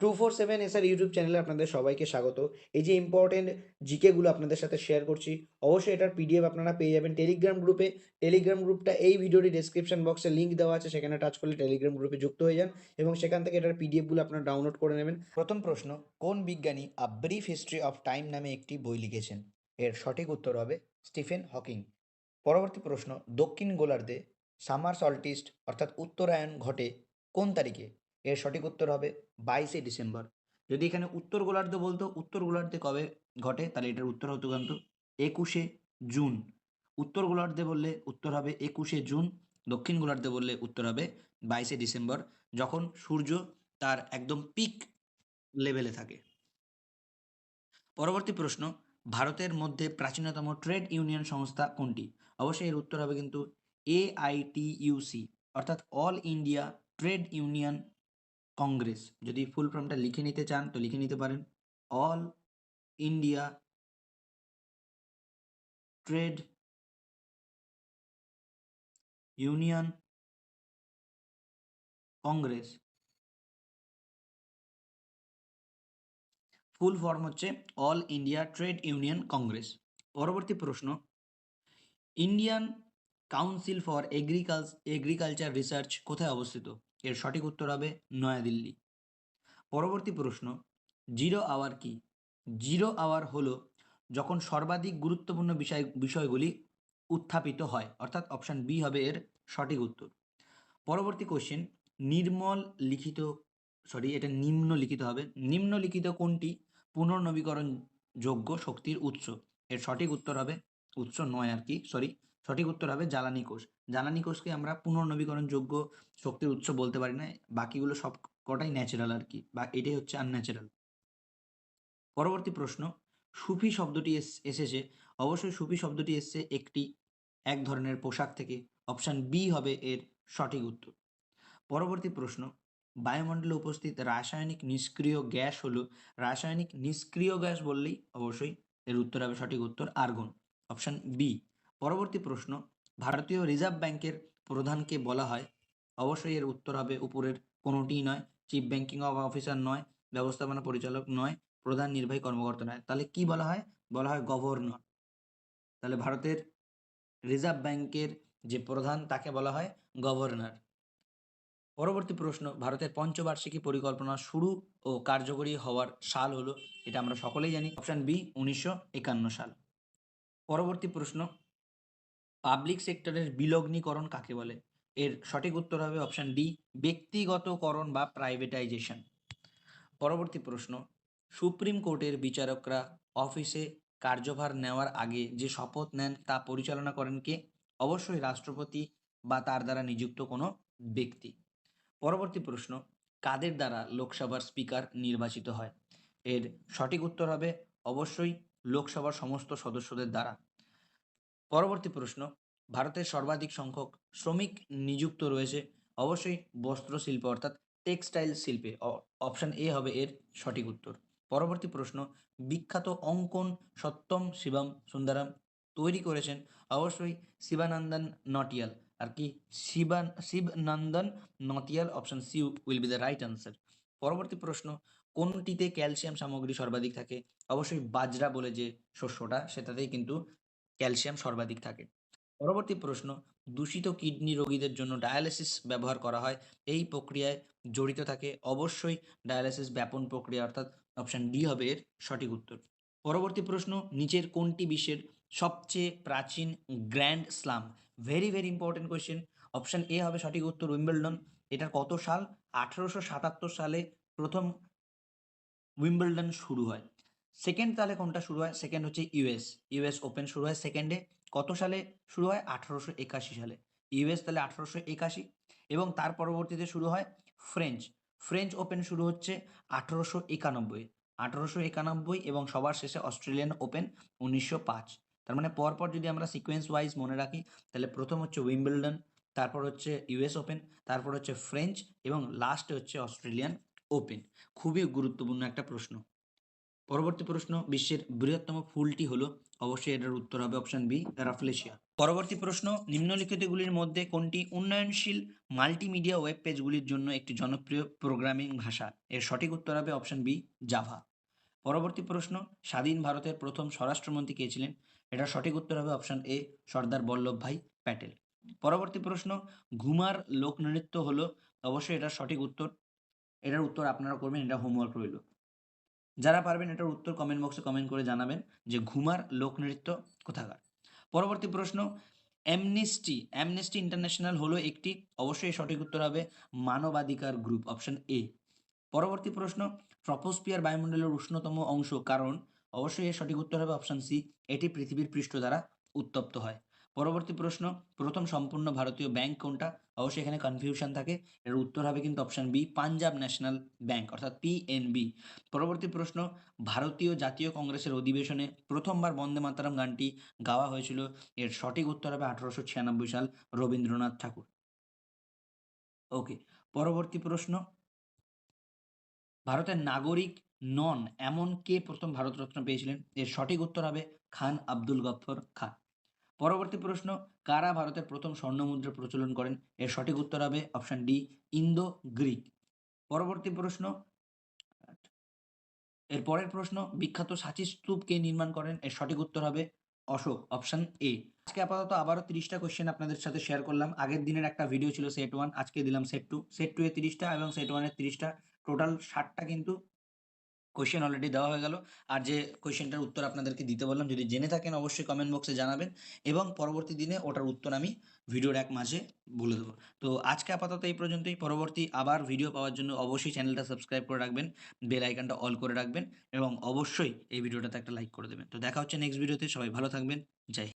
Two four seven SR YouTube চ্যানেলে আপনাদের সবাইকে স্বাগত। এই যে ইম্পর্টেন্ট জিকেগুলো আপনাদের সাথে শেয়ার করছি, অবশ্যই এটার পিডিএফ আপনারা পেয়ে যাবেন টেলিগ্রাম গ্রুপে টেলিগ্রাম গ্রুপটা এই ভিডিওটি ডেসক্রিপশন বক্সে লিঙ্ক দেওয়া আছে, সেখানে টাচ করলে টেলিগ্রাম গ্রুপে যুক্ত হয়ে যান এবং সেখান থেকে এটার পিডিএফগুলো আপনারা ডাউনলোড করে নেবেন। প্রথম প্রশ্ন, কোন বিজ্ঞানী a brief history of time নামে একটি বই লিখেছেন? এর সঠিক উত্তর হবে স্টিফেন হকিং। পরবর্তী প্রশ্ন, দক্ষিণ গোলার্ধে সামার সল্টিস্ট অর্থাৎ উত্তরায়ণ ঘটে কোন তারিখে? এর সঠিক উত্তর হবে বাইশে ডিসেম্বর। যদি এখানে উত্তর গোলার্ধ বলতো, উত্তর গোলার্ধে কবে ঘটে? তাহলে এটার উত্তর হতো কিন্তু একুশে জুন। উত্তর গোলার্ধে বললে উত্তর হবে একুশে জুন, দক্ষিণ গোলার্ধে বললে উত্তর হবে বাইশে ডিসেম্বর, যখন সূর্য তার একদম পিক লেভেলে থাকে। পরবর্তী প্রশ্ন, ভারতের মধ্যে প্রাচীনতম ট্রেড ইউনিয়ন সংস্থা কোনটি? অবশ্যই এর উত্তর হবে কিন্তু এআইটিইউসি অর্থাৎ all India trade union congress. যদি ফুল ফর্মটা লিখে নিতে চান, তো লিখে নিতে পারেন। All India trade union congress full form হচ্ছে all India trade union congress পরবর্তী প্রশ্ন Indian council for agriculture agriculture research কোথায় অবস্থিত? এর সঠিক উত্তর হবে নয়াদিল্লি। পরবর্তী প্রশ্ন, জিরো আওয়ার কি? জিরো আওয়ার হলো যখন সর্বাধিক গুরুত্বপূর্ণ বিষয়, বিষয়গুলি উত্থাপিত হয়, অর্থাৎ অপশান বি হবে এর সঠিক উত্তর। পরবর্তী কোশ্চেন নির্মল লিখিত সরি এটা নিম্নলিখিত হবে। নিম্নলিখিত কোনটি? পুনর্নবীকরণ যোগ্য শক্তির উৎস। এর সঠিক উত্তর হবে, উৎস নয় আর কি সরি সঠিক উত্তর হবে জ্বালানি কোষ। জ্বালানি কোষকে আমরা পুনর্নবীকরণযোগ্য শক্তির উৎস বলতে পারি না, বাকিগুলো সব কটাই ন্যাচারাল আর কি, বা এটাই হচ্ছে আনন্যাচারাল পরবর্তী প্রশ্ন, সুফি শব্দটি এস- এসেছে। অবশ্যই সুফি শব্দটি এসেছে একটি, এক ধরনের পোশাক থেকে। অপশান বি হবে এর সঠিক উত্তর। পরবর্তী প্রশ্ন, বায়ুমণ্ডলে উপস্থিত রাসায়নিক নিষ্ক্রিয় গ্যাস হলো, রাসায়নিক নিষ্ক্রিয় গ্যাস বললেই অবশ্যই এর উত্তর হবে সঠিক উত্তর আর্গন। অপশান বি পরবর্তী প্রশ্ন, ভারতীয় রিজার্ভ ব্যাংকের প্রধানকে বলা হয়। অবশ্যই এর উত্তর হবে উপরের কোনোটিই নয়। চিফ ব্যাংকিং অফ অফিসার নয়, ব্যবস্থাপনা পরিচালক নয়, প্রধান নির্বাহী কর্মকর্তা নয়। তাহলে কি বলা হয়? বলা হয় গভর্নর। তাহলে ভারতের রিজার্ভ ব্যাংকের যে প্রধান, তাকে বলা হয় গভর্নর। পরবর্তী প্রশ্ন, ভারতের পঞ্চবার্ষিকী পরিকল্পনা শুরু ও কার্যকরী হওয়ার সাল হলো, এটা আমরা সকলেই জানি, অপশান বি, উনিশশো একান্ন সাল। পরবর্তী প্রশ্ন পাবলিক সেক্টরের বিলগ্নীকরণ কাকে বলে? এর সঠিক উত্তর হবে অপশান ডি ব্যক্তিগতকরণ বা প্রাইভেটাইজেশন পরবর্তী প্রশ্ন, সুপ্রিম কোর্টের বিচারকরা অফিসে কার্যভার নেওয়ার আগে যে শপথ নেন তা পরিচালনা করেন কে? অবশ্যই রাষ্ট্রপতি বা তার দ্বারা নিযুক্ত কোনো ব্যক্তি। পরবর্তী প্রশ্ন, কাদের দ্বারা লোকসভার স্পিকার নির্বাচিত হয়? এর সঠিক উত্তর হবে অবশ্যই লোকসভার সমস্ত সদস্যদের দ্বারা। পরবর্তী প্রশ্ন, ভারতের সর্বাধিক সংখ্যক শ্রমিক নিযুক্ত রয়েছে, অবশ্যই বস্ত্র শিল্প অর্থাৎ টেক্সটাইল শিল্পে অপশান এ হবে এর সঠিক উত্তর। পরবর্তী প্রশ্ন, বিখ্যাত অঙ্কন সত্যম শিবম সুন্দরম তৈরি করেছেন, অবশ্যই শিবানন্দন নটিয়াল। আর কি Shivan Shivanandan Nautiyal option C will be the right answer পরবর্তী প্রশ্ন, কোনটিতে ক্যালসিয়াম সামগ্রী সর্বাধিক থাকে? অবশ্যই বাজরা বলে যে শস্যটা, সেটাতেই কিন্তু ক্যালসিয়াম সর্বাধিক থাকে। পরবর্তী প্রশ্ন, দূষিত কিডনি রোগীদের জন্য ডায়ালিসিস ব্যবহার করা হয়, এই প্রক্রিয়ায় জড়িত থাকে। অবশ্যই ডায়ালিসিস ব্যাপন প্রক্রিয়া অর্থাৎ অপশন ডি হবে এর সঠিক উত্তর। পরবর্তী প্রশ্ন, নিচের কোনটি বিশ্বের সবচেয়ে প্রাচীন grand slam? Very very important question option A হবে সঠিক উত্তর উইম্বলডন। এটা কত সাল? আঠেরোশো সাতাত্তর সালে প্রথম উইম্বলডন শুরু হয়। সেকেন্ড তাহলে কোনটা শুরু হয়? সেকেন্ড হচ্ছে ইউএস ইউএস ওপেন শুরু হয় সেকেন্ডে কত সালে শুরু হয়? আঠারোশো একাশি সালে। ইউএস তাহলে আঠারোশো একাশি। এবং তার পরবর্তীতে শুরু হয় ফ্রেঞ্চ ফ্রেঞ্চ ওপেন শুরু হচ্ছে আঠারোশো একানব্বই। আঠারোশো একানব্বই এবং সবার শেষে অস্ট্রেলিয়ান ওপেন উনিশশো পাঁচ। তার মানে পরপর যদি আমরা সিকোয়েন্স ওয়াইজ মনে রাখি, তাহলে প্রথম হচ্ছে উইম্বলডন তারপর হচ্ছে ইউএস ওপেন তারপর হচ্ছে ফ্রেঞ্চ এবং লাস্টে হচ্ছে অস্ট্রেলিয়ান ওপেন খুবই গুরুত্বপূর্ণ একটা প্রশ্ন। পরবর্তী প্রশ্ন, বিশ্বের বৃহত্তম ফুলটি হলো, অবশ্যই এটার উত্তর হবে অপশন বি রাফলেশিয়া পরবর্তী প্রশ্ন, নিম্নলিখিতগুলির মধ্যে কোনটি উন্নয়নশীল মাল্টিমিডিয়া ওয়েব পেজগুলির জন্য একটি জনপ্রিয় প্রোগ্রামিং ভাষা? এর সঠিক উত্তর হবে অপশন বি জাভা পরবর্তী প্রশ্ন, স্বাধীন ভারতের প্রথম স্বরাষ্ট্রমন্ত্রী কে ছিলেন? এটার সঠিক উত্তর হবে অপশন এ সর্দার বল্লভ ভাই প্যাটেল। পরবর্তী প্রশ্ন, ঘুমার লোকনৃত্য হলো, অবশ্যই এটার সঠিক উত্তর, এটার উত্তর আপনারা করবেন, এটা হোমওয়ার্ক রইল। যারা পারবেন এটার উত্তর কমেন্ট বক্সে কমেন্ট করে জানাবেন যে ঘুমার লোকনৃত্য কোথাকার। পরবর্তী প্রশ্ন অ্যামনেস্টি অ্যামনেস্টি ইন্টারন্যাশনাল হলো একটি অবশ্যই সঠিক উত্তর হবে মানবাধিকার গ্রুপ অপশন এ পরবর্তী প্রশ্ন ট্রপোস্পিয়ার বায়ুমণ্ডলের উষ্ণতম অংশ কারণ? অবশ্যই এর সঠিক উত্তর হবে অপশন সি এটি পৃথিবীর পৃষ্ঠ দ্বারা উত্তপ্ত হয়। পরবর্তী প্রশ্ন, প্রথম সম্পূর্ণ ভারতীয় ব্যাংক কোনটা? অবশ্যই এখানে কনফিউশন থাকে। এর উত্তর হবে কিন্তু option B Punjab National Bank অর্থাৎ পিএনবি পরবর্তী প্রশ্ন, ভারতীয় জাতীয় কংগ্রেসের অধিবেশনে প্রথমবার বন্দে মাতারাম গানটি গাওয়া হয়েছিল। এর সঠিক উত্তর হবে আঠারোশো ছিয়ানব্বই সাল রবীন্দ্রনাথ ঠাকুর। ওকে পরবর্তী প্রশ্ন, ভারতের নাগরিক নন এমন কে প্রথম ভারতরত্ন পেয়েছিলেন। এর সঠিক উত্তর হবে খান আব্দুল গফর খান। পরবর্তী প্রশ্ন, কারা ভারতের প্রথম স্বর্ণমুদ্রা প্রচলন করেন? এর সঠিক উত্তর হবে অপশন ডি ইন্দো গ্রিক পরবর্তী প্রশ্ন, এর পরের প্রশ্ন, বিখ্যাত সাচি স্তূপ কে নির্মাণ করেন? এর সঠিক উত্তর হবে অশোক অপশান এ আজকে আপাতত আবারও তিরিশটা কোশ্চেন আপনাদের সাথে শেয়ার করলাম। আগের দিনের একটা ভিডিও ছিল সেট ওয়ান আজকে দিলাম সেট টু সেট টু এ তিরিশটা এবং সেট ওয়ানের তিরিশটা। টোটাল ষাটটা কিন্তু কোয়েশ্চেন অলরেডি দেওয়া হয়ে গেল। আর যে কোয়েশ্চেনটার উত্তর আপনাদেরকে দিতে বললাম, যদি জেনে থাকেন অবশ্যই কমেন্ট বক্সে জানাবেন এবং পরবর্তী দিনে ওটার উত্তর আমি ভিডিওর এক মাঝে বলে দেবো। তো আজকে আপাতত এই পর্যন্তই। পরবর্তী আবার ভিডিও পাওয়ার জন্য অবশ্যই চ্যানেলটা সাবস্ক্রাইব করে রাখবেন বেল আইকনটা অল করে রাখবেন এবং অবশ্যই এই ভিডিওটাতে একটা লাইক করে দেবেন। তো দেখা হচ্ছে নেক্সট ভিডিওতে সবাই ভালো থাকবেন। হিন্দ।